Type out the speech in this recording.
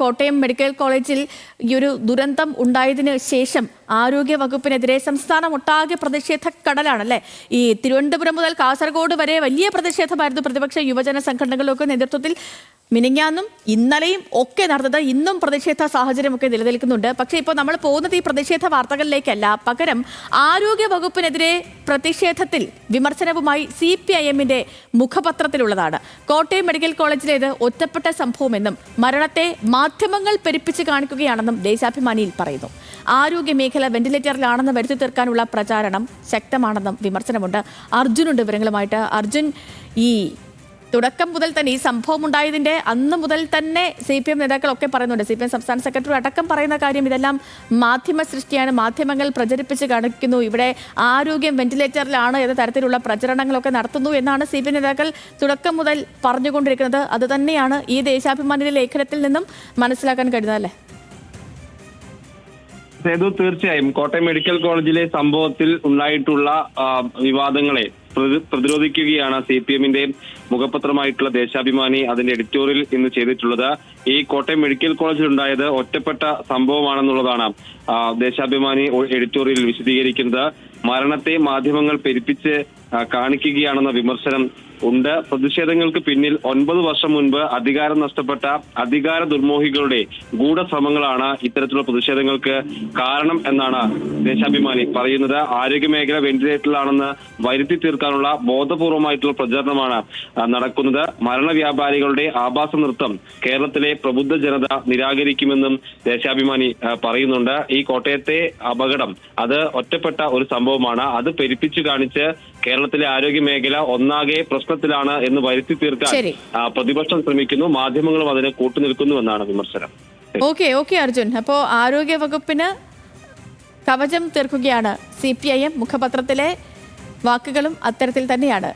Kottayam medical കോളേജിൽ ഈ ഒരു ദുരന്തം ഉണ്ടായതിനു ശേഷം ആരോഗ്യ വകുപ്പിനെതിരെ സംസ്ഥാനം ഒട്ടാകെ പ്രതിഷേധ കടലാണല്ലേ? ഈ തിരുവനന്തപുരം മുതൽ കാസർഗോഡ് വരെ വലിയ പ്രതിഷേധമായിരുന്നു. പ്രതിപക്ഷ യുവജന സംഘടനകളൊക്കെ നേതൃത്വത്തിൽ മിനിങ്ങാന്നും ഇന്നലെയും ഒക്കെ നടന്നത് ഇന്നും പ്രതിഷേധ സാഹചര്യമൊക്കെ നിലനിൽക്കുന്നുണ്ട്. പക്ഷേ ഇപ്പോൾ നമ്മൾ പോകുന്നത് ഈ പ്രതിഷേധ വാർത്തകളിലേക്കല്ല. പകരം ആരോഗ്യ വകുപ്പിനെതിരെ പ്രതിഷേധത്തിൽ വിമർശനവുമായി സി പി ഐ എമ്മിന്റെ മുഖപത്രത്തിലുള്ളതാണ്. കോട്ടയം മെഡിക്കൽ കോളേജിലേത് ഒറ്റപ്പെട്ട സംഭവമെന്നും മരണത്തെ മാധ്യമങ്ങൾ പെരുപ്പിച്ച് കാണിക്കുകയാണെന്നും ദേശാഭിമാനിയിൽ പറയുന്നു. ആരോഗ്യ മേഖല വെന്റിലേറ്ററിലാണെന്ന് വരുത്തി തീർക്കാനുള്ള പ്രചാരണം ശക്തമാണെന്നും വിമർശനമുണ്ട്. അർജുനുണ്ട് വിവരങ്ങളുമായിട്ട്. അർജുൻ ഈ തുടക്കം മുതൽ തന്നെ ഈ സംഭവം ഉണ്ടായതിന്റെ അന്ന് മുതൽ തന്നെ സി പി എം നേതാക്കളൊക്കെ പറയുന്നുണ്ട്. സി പി എം സംസ്ഥാന സെക്രട്ടറി അടക്കം പറയുന്ന കാര്യം ഇതെല്ലാം മാധ്യമ സൃഷ്ടിയാണ്. മാധ്യമങ്ങൾ പ്രചരിപ്പിച്ച് കാണിക്കുന്നു. ഇവിടെ ആരോഗ്യം വെന്റിലേറ്ററിലാണ് എന്ന തരത്തിലുള്ള പ്രചരണങ്ങളൊക്കെ നടത്തുന്നു എന്നാണ് സി പി എം നേതാക്കൾ തുടക്കം മുതൽ പറഞ്ഞുകൊണ്ടിരിക്കുന്നത്. അത് തന്നെയാണ് ഈ ദേശാഭിമാനിയുടെ ലേഖനത്തിൽ നിന്നും മനസ്സിലാക്കാൻ കഴിയുന്നത് അല്ലേ? സേതു തീർച്ചയായും കോട്ടയം മെഡിക്കൽ കോളേജിലെ സംഭവത്തിൽ ഉണ്ടായിട്ടുള്ള വിവാദങ്ങളെ പ്രതിരോധിക്കുകയാണ് സി പി എമ്മിന്റെ മുഖപത്രമായിട്ടുള്ള ദേശാഭിമാനി അതിന്റെ എഡിറ്റോറിയൽ ഇന്ന് ചെയ്തിട്ടുള്ളത്. ഈ കോട്ടയം മെഡിക്കൽ കോളേജിൽ ഉണ്ടായത് ഒറ്റപ്പെട്ട സംഭവമാണെന്നുള്ളതാണ് ദേശാഭിമാനി എഡിറ്റോറിയൽ വിശദീകരിക്കുന്നത്. മരണത്തെ മാധ്യമങ്ങൾ പെരുപ്പിച്ച് കാണിക്കുകയാണെന്ന വിമർശനം ഉണ്ട്. പ്രതിഷേധങ്ങൾക്ക് പിന്നിൽ ഒൻപത് വർഷം മുൻപ് അധികാരം നഷ്ടപ്പെട്ട അധികാര ദുർമോഹികളുടെ ഗൂഢശ്രമങ്ങളാണ് ഇത്തരത്തിലുള്ള പ്രതിഷേധങ്ങൾക്ക് കാരണം എന്നാണ് ദേശാഭിമാനി പറയുന്നത്. ആരോഗ്യമേഖല വെന്റിലേറ്ററിലാണെന്ന് വരുത്തി തീർക്കാനുള്ള ബോധപൂർവമായിട്ടുള്ള പ്രചാരണമാണ് നടക്കുന്നത്. മരണവ്യാപാരികളുടെ ആഭാസ നൃത്തം കേരളത്തിലെ പ്രബുദ്ധ ജനത നിരാകരിക്കുമെന്നും ദേശാഭിമാനി പറയുന്നുണ്ട്. ഈ കോട്ടയത്തെ അപകടം അത് ഒറ്റപ്പെട്ട ഒരു സംഭവമാണ്. അത് പെരുപ്പിച്ചു കാണിച്ച് കേരളത്തിലെ ആരോഗ്യ മേഖല ഒന്നാകെ പ്രശ്നത്തിലാണ് എന്ന് വരുത്തി തീർക്കാൻ പ്രതിപക്ഷം ശ്രമിക്കുന്നു. മാധ്യമങ്ങളും അതിനെ കൂട്ടുനിൽക്കുന്നു എന്നാണ് വിമർശനം. Okay okay Arjun. അപ്പോ ആരോഗ്യ വകുപ്പിന് കവചം തീർക്കുകയാണ് സി പി ഐ എം മുഖപത്രത്തിലെ വാക്കുകളും അത്തരത്തിൽ തന്നെയാണ്.